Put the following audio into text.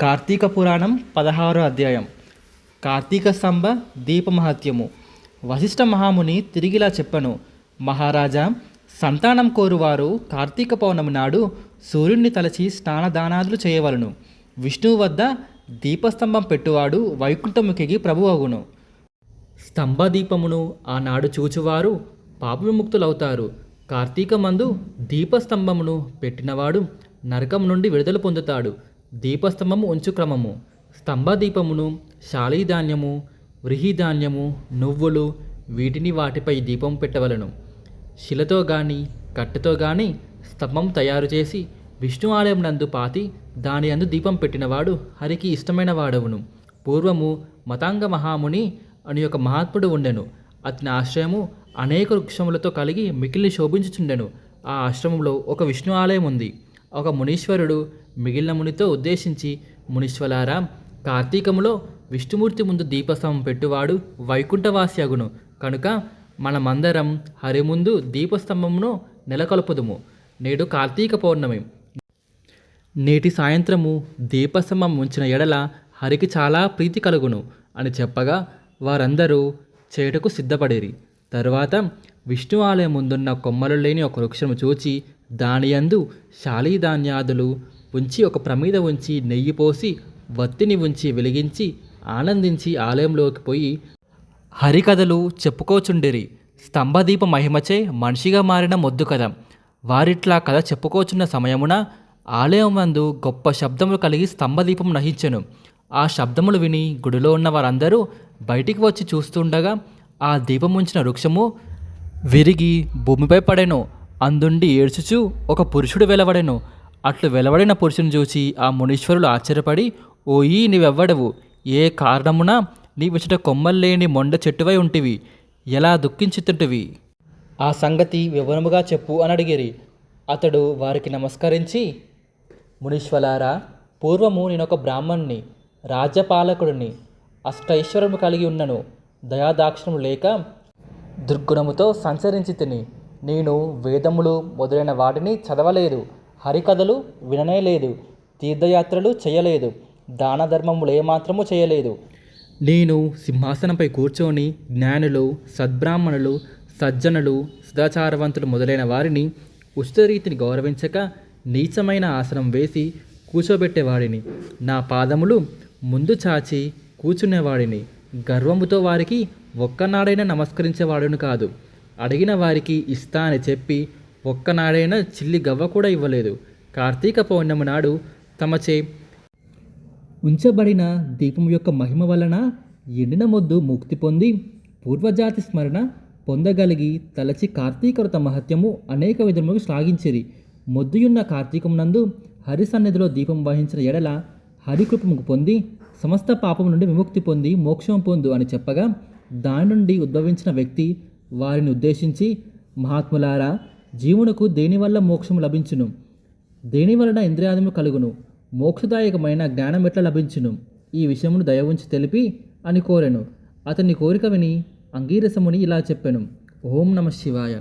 కార్తీక పురాణం పదహారో అధ్యాయం. కార్తీక స్తంభ దీపమహత్యము. వశిష్ఠ మహాముని తిరిగిలా చెప్పను మహారాజా సంతానం కోరువారు కార్తీక పౌర్ణమి నాడు సూర్యుడిని తలచి స్నానదానాదులు చేయవలను. విష్ణువు వద్ద దీపస్తంభం పెట్టువాడు వైకుంఠముఖికి ప్రభువగును. స్తంభదీపమును ఆనాడు చూచువారు పాపవిముక్తులవుతారు. కార్తీక మందు దీపస్తంభమును పెట్టినవాడు నరకం నుండి విడుదల పొందుతాడు. దీపస్తంభము ఉంచు క్రమము. స్తంభదీపమును శాలీధాన్యము వ్రీహిధాన్యము నువ్వులు వీటిని వాటిపై దీపం పెట్టవలను. శిలతో గాని కట్టెతో గాని స్తంభం తయారు చేసి విష్ణు ఆలయం నందు పాతి దాని అందు దీపం పెట్టినవాడు హరికి ఇష్టమైన వాడవును. పూర్వము మతాంగ మహాముని అని ఒక మహాత్ముడు ఉండెను. అతని ఆశ్రయము అనేక వృక్షములతో కలిగి మిగిలిన శోభించుచుండెను. ఆ ఆశ్రమంలో ఒక విష్ణు ఆలయం ఉంది. ఒక మునీశ్వరుడు మిగిలిన మునితో ఉద్దేశించి మునీశ్వలారా కార్తీకములో విష్ణుమూర్తి ముందు దీపస్తంభం పెట్టువాడు వైకుంఠవాసి అగును కనుక మనమందరం హరి ముందు దీపస్తంభమును నెలకొల్పుదుము. నేడు కార్తీక పౌర్ణమి. నేటి సాయంత్రము దీపస్తంభం ఉంచిన ఎడల హరికి చాలా ప్రీతి కలుగును అని చెప్పగా వారందరూ చేటకు సిద్ధపడేరి. తరువాత విష్ణు ఆలయం ముందున్న కొమ్మలు లేని ఒక వృక్షము చూచి దాని యందు శాలీధాన్యాదులు ఉంచి ఒక ప్రమీద ఉంచి నెయ్యి పోసి వత్తిని ఉంచి వెలిగించి ఆనందించి ఆలయంలోకి పోయి హరికథలు చెప్పుకోచుండిరి. స్తంభదీప మహిమచే మనిషిగా మారిన మొద్దు కథ. వారిట్లా కథ చెప్పుకోచున్న సమయమున ఆలయం నందు గొప్ప శబ్దములు కలిగి స్తంభదీపం నహించెను. ఆ శబ్దములు విని గుడిలో ఉన్న వారందరూ బయటికి వచ్చి చూస్తుండగా ఆ దీపం ఉంచిన వృక్షము విరిగి భూమిపై పడెను. అందుండి ఏడ్చుచు ఒక పురుషుడు వెలవడెను. అట్లు వెలవడిన పురుషుని చూచి ఆ మునీశ్వరులు ఆశ్చర్యపడి ఓయి నీవెవ్వడవు? ఏ కారణమున నీవిచట కొమ్మల్లేని మొండ చెట్టువై ఉంటివి? ఎలా దుఃఖించుతుంటివి? ఆ సంగతి వివరముగా చెప్పు అని అడిగిరి. అతడు వారికి నమస్కరించి మునీశ్వలారా పూర్వము నేనొక బ్రాహ్మణ్ణి రాజ్యపాలకుడిని అష్టైశ్వరము కలిగి ఉన్నను. దయాదాక్షిణము లేక దుర్గుణముతో సంచరించి తిని నేను వేదములు మొదలైన వాటిని చదవలేదు హరికథలు విననే లేదు తీర్థయాత్రలు చేయలేదు దాన ధర్మములు ఏమాత్రము చేయలేదు. నేను సింహాసనంపై కూర్చొని జ్ఞానులు సద్బ్రాహ్మణులు సజ్జనులు సదాచారవంతులు మొదలైన వారిని ఉచితరీతిని గౌరవించక నీచమైన ఆసనం వేసి కూర్చోబెట్టేవాడిని. నా పాదములు ముందు చాచి కూర్చునేవాడిని. గర్వముతో వారికి ఒక్కనాడైనా నమస్కరించేవాడును కాదు. అడిగిన వారికి ఇస్తా అని చెప్పి ఒక్కనాడైనా చిల్లి గవ్వ కూడా ఇవ్వలేదు. కార్తీక పౌర్ణమి నాడు తమచే ఉంచబడిన దీపం యొక్క మహిమ వలన ఎండిన మొద్దు ముక్తి పొంది పూర్వజాతి స్మరణ పొందగలిగి తలచి కార్తీక వ్రత మహత్యము అనేక విధములకు శ్లాఘించిరి. మొద్దుయున్న కార్తీకం నందు హరి సన్నిధిలో దీపం వహించిన ఎడల హరికృపముకు పొంది సమస్త పాపం నుండి విముక్తి పొంది మోక్షం పొందు అని చెప్పగా దాని నుండి ఉద్భవించిన వ్యక్తి వారిని ఉద్దేశించి మహాత్ములారా జీవునకు దేనివల్ల మోక్షం లభించును? దేనివలన ఇంద్రియాదము కలుగును? మోక్షదాయకమైన జ్ఞానం ఎట్లా లభించును? ఈ విషయమును దయ ఉంచి తెలిపి అని కోరెను. అతని కోరిక విని అంగీరసముని ఇలా చెప్పెను. ఓం నమ శివాయ.